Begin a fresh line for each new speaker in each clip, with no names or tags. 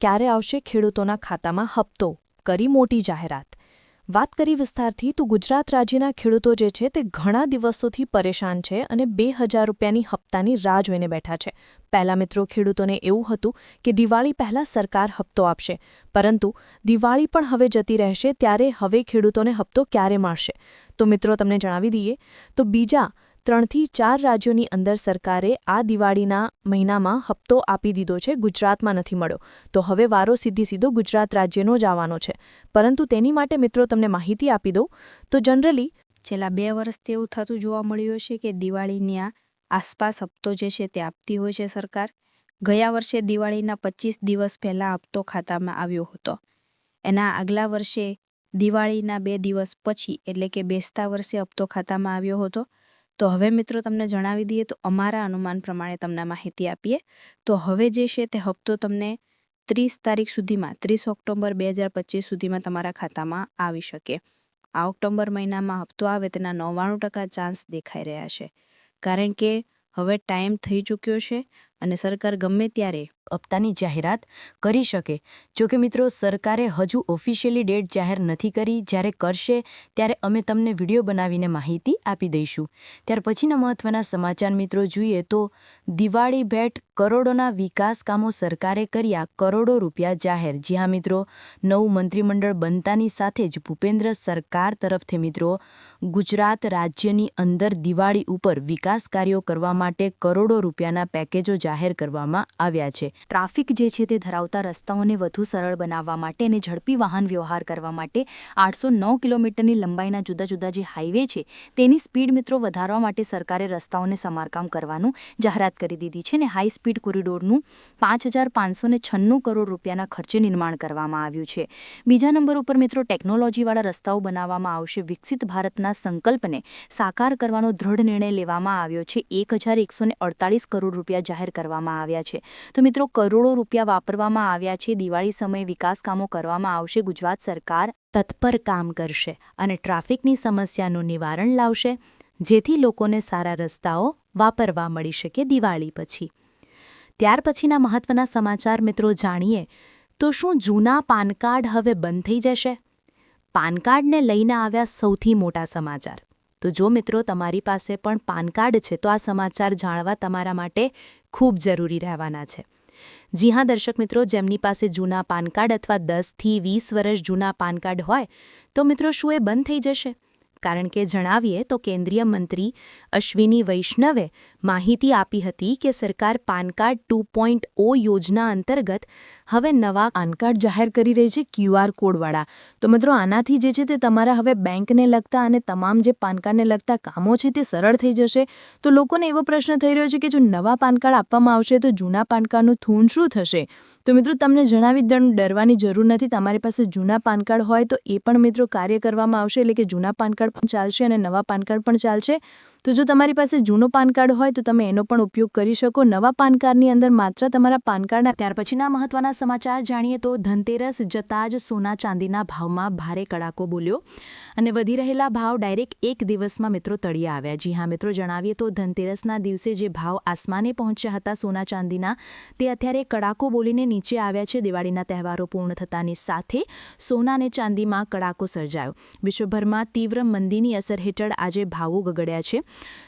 ક્યારે આવશે ખેડૂતોના ખાતામાં હપ્તો? કરી મોટી જાહેરાત. વાત કરી વિસ્તારથી, તો ગુજરાત રાજ્યના ખેડૂતો જે છે, તે ઘણા દિવસોથી પરેશાન છે અને બે હજાર રૂપિયાની હપ્તાની રાહ જોઈને બેઠા છે. પહેલા મિત્રો, ખેડૂતોને એવું હતું કે દિવાળી પહેલાં સરકાર હપ્તો આપશે. પરંતુ દિવાળી પણ હવે જતી રહેશે, ત્યારે હવે ખેડૂતોને હપ્તો ક્યારે મળશે? તો મિત્રો, તમને જણાવી દઈએ. તો બીજા ત્રણથી ચાર રાજ્યોની અંદર સરકારે આ દિવાળીના મહિનામાં હપ્તો આપી દીધો છે, ગુજરાતમાં નથી મળ્યો. તો હવે વારો સીધી સીધો ગુજરાત રાજ્યનો જ આવવાનો છે. પરંતુ તેની માટે મિત્રો તમને માહિતી આપી દઉં. તો જનરલી
છેલ્લા બે વર્ષથી એવું થતું જોવા મળ્યું છે કે દિવાળીની આસપાસ હપ્તો જે છે તે આપતી હોય છે સરકાર. ગયા વર્ષે દિવાળીના પચીસ દિવસ પહેલાં હપ્તો ખાતામાં આવ્યો હતો. એના આગલા વર્ષે દિવાળીના બે દિવસ પછી, એટલે કે બેસતા વર્ષે હપ્તો ખાતામાં આવ્યો હતો. તો હવે મિત્રો તમને જણાવી દઈએ તો અમારા અનુમાન પ્રમાણે તમને માહિતી આપીએ. તો હવે જે છે તે હપ્તો તમને ત્રીસ તારીખ સુધીમાં, ત્રીસ ઓક્ટોબર બે હજાર પચીસ સુધીમાં તમારા ખાતામાં આવી શકે. આ ઓક્ટોબર મહિનામાં હપ્તો આવે તેના નવ્વાણું ટકા ચાન્સ દેખાઈ રહ્યા છે. કારણ કે હવે ટાઈમ થઈ ચૂક્યો છે. અને સરકાર ગમે ત્યારે
હપ્તાની જાહેરાત કરી શકે. જો કે મિત્રો, સરકારે હજુ ઓફિશિયલી ડેટ જાહેર નથી કરી. જ્યારે કરશે, ત્યારે અમે તમને વીડિયો બનાવીને માહિતી આપી દઈશું. ત્યાર પછીના મહત્વના સમાચાર મિત્રો જોઈએ તો, દિવાળી ભેટ કરોડોના વિકાસ કામો સરકારે કર્યા કરોડો રૂપિયા જાહેર. જી હા મિત્રો, નવું મંત્રીમંડળ બનતાની સાથે જ ભૂપેન્દ્ર સરકાર તરફથી મિત્રો, ગુજરાત રાજ્યની અંદર દિવાળી ઉપર વિકાસ કાર્યો કરવા માટે કરોડો રૂપિયાના પેકેજો જાહેર કરવામાં આવ્યા છે. ટ્રાફિક જે છે તે ધરાવતા રસ્તાઓને વધુ સરળ બનાવવા માટે અને ઝડપી વાહન વ્યવહાર કરવા માટે આઠસો નવ કિલોમીટરની લંબાઈના જુદા જુદા જે હાઈવે છે તેની સ્પીડ મિત્રો વધારવા માટે સરકારે રસ્તાઓને સમારકામ કરવાનું જાહેરાત કરી દીધી છે અને હાઈ સ્પીડ કોરિડોરનું પાંચ હજાર પાંચસો છન્નું કરોડ રૂપિયાના ખર્ચે નિર્માણ કરવામાં આવ્યું છે. બીજા નંબર ઉપર મિત્રો ટેકનોલોજીવાળા રસ્તાઓ બનાવવામાં આવશે. વિકસિત ભારતના સંકલ્પને સાકાર કરવાનો દ્રઢ નિર્ણય લેવામાં આવ્યો છે. એક હજાર એકસો અડતાલીસ કરોડ રૂપિયા જાહેર કરવામાં આવ્યા છે. તો મિત્રો, કરોડો રૂપિયા વાપરવામાં આવ્યા છે. દિવાળી સમયે વિકાસ કામો કરવામાં આવશે. ગુજરાત સરકાર તત્પર કામ કરશે અને ટ્રાફિકની સમસ્યાનું નિવારણ લાવશે, જેથી લોકોને સારા રસ્તાઓ વાપરવા મળી શકે દિવાળી પછી. ત્યાર પછીના મહત્વના સમાચાર મિત્રો જાણીએ, તો શું જૂના પાન કાર્ડ હવે બંધ થઈ જશે? પાન કાર્ડને લઈને આવ્યા સૌથી મોટા સમાચાર. તો જો મિત્રો તમારી પાસે પણ પાન કાર્ડ છે, તો આ સમાચાર જાણવા તમારા માટે ખૂબ જરૂરી રહેવાના છે. જી હા, દર્શક મિત્રો, જેમની પાસે જૂના પાન કાર્ડ અથવા દસથી વીસ વર્ષ જૂના પાન કાર્ડ હોય, તો મિત્રો શું એ બંધ થઈ જશે? કારણ કે જણાવીએ તો કેન્દ્રીય મંત્રી અશ્વિની વૈષ્ણવે માહિતી આપી હતી કે સરકાર PAN card two point O યોજના અંતર્ગત હવે નવા પાન કાર્ડ જાહેર કરી રહી છે ક્યુઆર કોડવાળા. તો મિત્રો, આનાથી જે છે તે તમારા હવે બેંકને લગતા અને તમામ જે પાન કાર્ડને લગતા કામો છે તે સરળ થઈ જશે. તો લોકોને એવો પ્રશ્ન થઈ રહ્યો છે કે જો નવા પાન કાર્ડ આપવામાં આવશે તો જૂના પાન કાર્ડનું થૂન શું થશે? તો મિત્રો, તમને જણાવી દઉં ડરવાની જરૂર નથી. તમારી પાસે જૂના પાન કાર્ડ હોય તો એ પણ મિત્રો કાર્ય કરવામાં આવશે. એટલે કે જૂના પાન કાર્ડ પણ ચાલશે અને નવા પાન કાર્ડ પણ ચાલશે. તો જો તમારી પાસે જૂનો પાન કાર્ડ હોય તો તમે એનો પણ ઉપયોગ કરી શકો. નવા પાન કાર્ડની અંદર માત્ર તમારા પાન કાર્ડના ત્યાર પછીના મહત્વના સમાચાર જાણીએ તો ધનતેરસ જતાં જ સોના ચાંદીના ભાવમાં ભારે કડાકો બોલ્યો અને વધી રહેલા ભાવ ડાયરેક્ટ એક દિવસમાં મિત્રો તળિયા આવ્યા. જી હા, મિત્રો જણાવીએ તો ધનતેરસના દિવસે જે ભાવ આસમાને પહોંચ્યા હતા સોના ચાંદીના, તે અત્યારે કડાકો બોલીને નીચે આવ્યા છે. દિવાળીના તહેવારો પૂર્ણ થતાની સાથે સોના અને ચાંદીમાં કડાકો સર્જાયો. વિશ્વભરમાં તીવ્ર મંદીની અસર હેઠળ આજે ભાવો ગગડ્યા છે.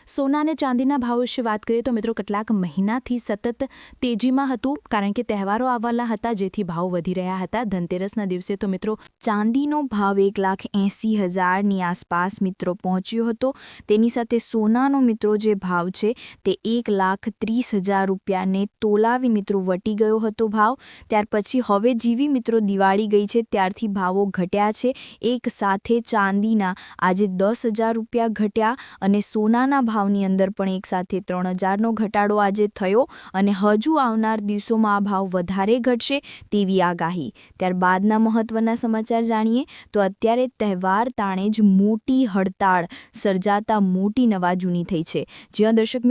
સોના અને ચાંદીના ભાવ વિશે વાત કરીએ તો મિત્રો કેટલાક મહિનાથી સતત તેજીમાં હતું, કારણ કે તહેવારો આવવાના હતા, જેથી ભાવ વધી રહ્યા હતા. ધનતેરસના દિવસે તો મિત્રો
ચાંદીનો ભાવ એક લાખ એંસી હજારની આસપાસ મિત્રો પહોંચ્યો હતો. તેની સાથે સોનાનો મિત્રો જે ભાવ છે તે એક લાખ ત્રીસ હજાર રૂપિયાને તોલાવી મિત્રો વટી ગયો હતો ભાવ. ત્યાર પછી હવે જેવી મિત્રો દિવાળી ગઈ છે ત્યારથી ભાવો ઘટ્યા છે. એક સાથે ચાંદીના આજે દસ હજાર રૂપિયા ઘટ્યા અને સોનાના ભાવની અંદર પણ એકસાથે ત્રણ હજારનો ઘટાડો આજે થયો અને હજુ આવનાર દિવસોમાં આ ભાવ વધારે ઘટશે તેવી આગાહી. ત્યારબાદના મહત્વના સમાચાર જાણીએ તો અત્યારે તહેવાર તાણે જ મોટી હડતાળ સર્જાતા મોટી નવાજૂની થઈ છે. જ્યાં દર્શક